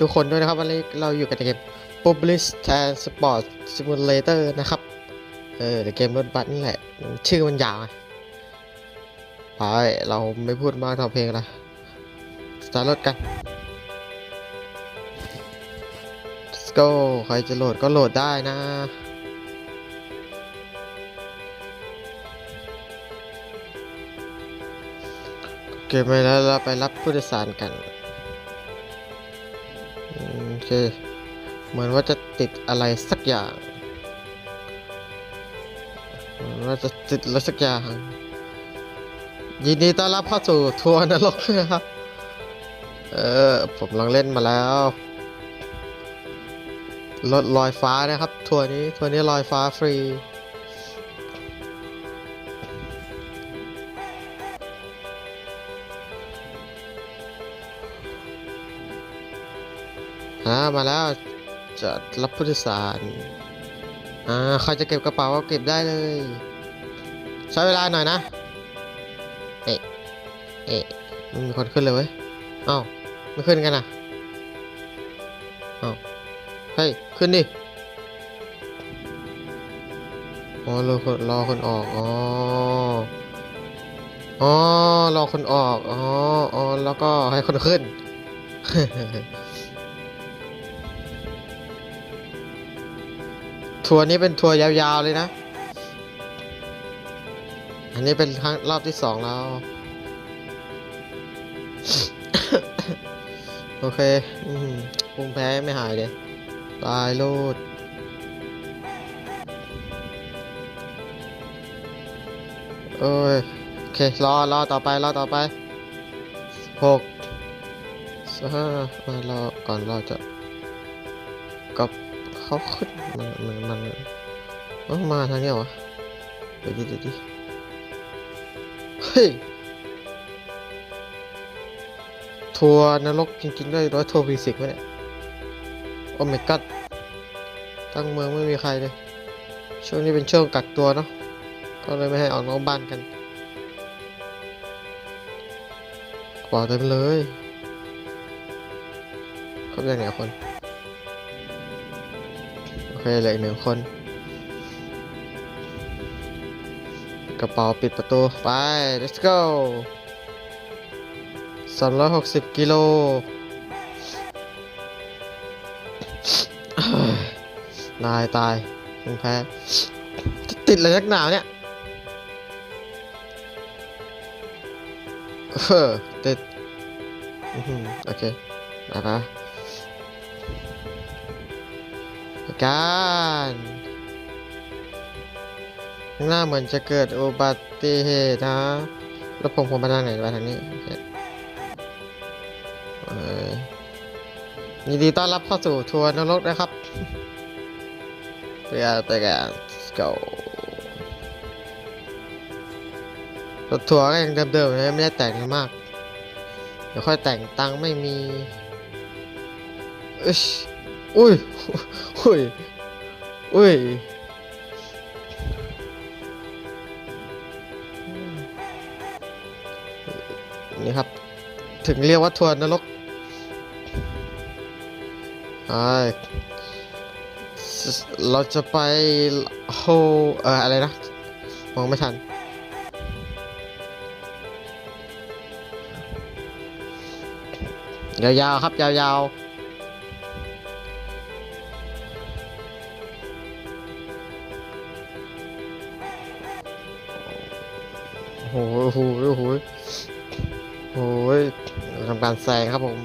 ทุกคนด้วยนะครับวันนี้เราอยู่กับเกม Publish Transport Simulator นะครับ เออเกมรถบัสนี่แหละ ชื่อมันยาวไปเราไม่พูดมากทำเพลงละสตาร์ทรถกัน Let's go ใครจะโหลดก็โหลดได้นะเก็บไปแล้วเราไปรับผู้โดยสารกัน เค เหมือนว่าจะติดอะไรสักอย่างเหมือนว่าจะติดอะไรสักอย่าง ยินดีต้อนรับเข้าสู่ทัวร์นรกนะครับ เออ ผมลองเล่นมาแล้วรถลอยฟ้านะครับ ทัวร์นี้ ทัวร์นี้ลอยฟ้าฟรี อ่ามาแล้วจะรับผู้โดยสารอ่าใครจะเก็บกระเป๋าก็เก็บได้เลย ใช้เวลาหน่อยนะเอ๊ะเอ๊ะม่มีคนขึ้นเลยเว้ยเอ้าไม่ขึ้นกันอะเอ้าเฮ้ยขึ้นดิอ๋อรอคนรอคนออกอ๋ออ๋อรอคนออกอ๋ออ๋อแล้วก็ให้คนขึ้น ทัวร์นี้เป็นทัวร์ยาวๆเลยนะ อันนี้เป็นครั้งรอบที่สองแล้ว โอเคภูมิแพ้ไม่หายเลยตายโลดโอ้ย โอเค รอ รอ ต่อไป รอ ต่อไปหกห้ารอ ก่อนเราจะกับ เขาขึ้นมันมันมันเอ้ามาทางเนี้ยวะเดี๋ยวดิเดี๋ยวดิเฮ้ยทัวร์นรกจริงๆด้วยร้อยทัวร์ฟิสิกส์วะเนี่ยโอ้ my god ตั้งเมืองไม่มีใครเลย ช่วงนี้เป็นช่วงกักตัวเนาะก็เลยไม่ให้ออกนอกบ้านกันกว่าเต็มเลยครบยังไงคน เคเหลืออีกหนึ่งคน กระเป๋าปิดประตู ไป let's go 260 กิโลนายตายมึงแพ้ ติดเลยนักหนาวเนี่ยเออติดอื้อหือโอเค ไปป กันข้างหน้าเหมือนจะเกิดอุบัติเหตุนะแล้วผมผมมาทางไหนมาทางนี้ยินดีต้อนรับเข้าสู่ทัวร์นรกนะครับไปกันไปกัน let's go รถทัวร์ก็ยังเดิมๆนะไม่ได้แต่งมาก เดี๋ยวค่อยแต่งตังไม่มีอึช อุ้ยอุ้ยอุ้ยนี่ครับ ถึงเรียกว่าทัวร์นรกไอเราจะไปโฮเอ่ออะไรนะ มองไม่ทันยาวๆครับ ยาวๆ หโอ้โหโอ้โหโอ้โหทำการแซงครับผม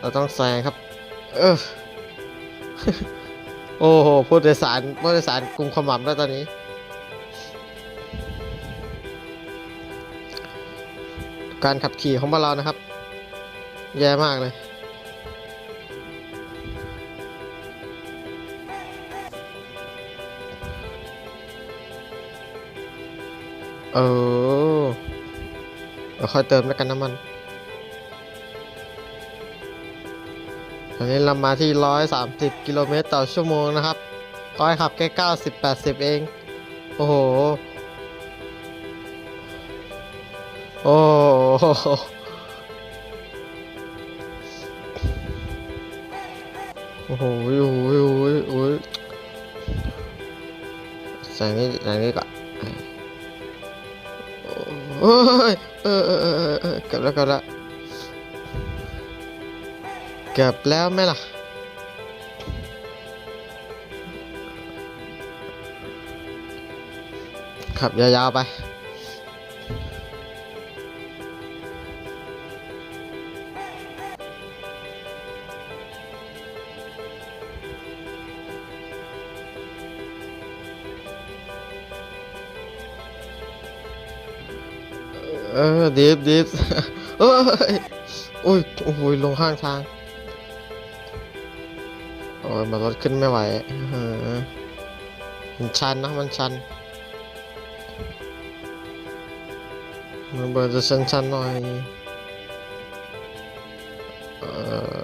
เราต้องแซงครับ เออโอ้โหผู้โดยสารผู้โดยสารกลุ่มขมับแล้วตอนนี้ การขับขี่ของเรานะครับ แย่มากเลย เออเดี๋ยวค่อยเติมแล้วกันน้ำมัน ตอนนี้เรามาที่ 130 กิโลเมตรต่อชั่วโมงนะครับก้อยขับแค่ 90 80 เอง โอ้โห โอ้โหโอ้โหโอ้โหโอ้โหโอ้โหใส่นี่ใส่นี่ก่อน โอ้ยเออเออเออเออกลับแล้วเกือบแล้วเกือบแล้วไหมล่ะขับยาวๆไป เออดิฟดิฟเอ้ยโอ้ยโอ้ยลงข้างทางโอ้ยมารถขึ้นไม่ไหวมันชันนะมันชันมันเบอร์จะชันชันหน่อยเออ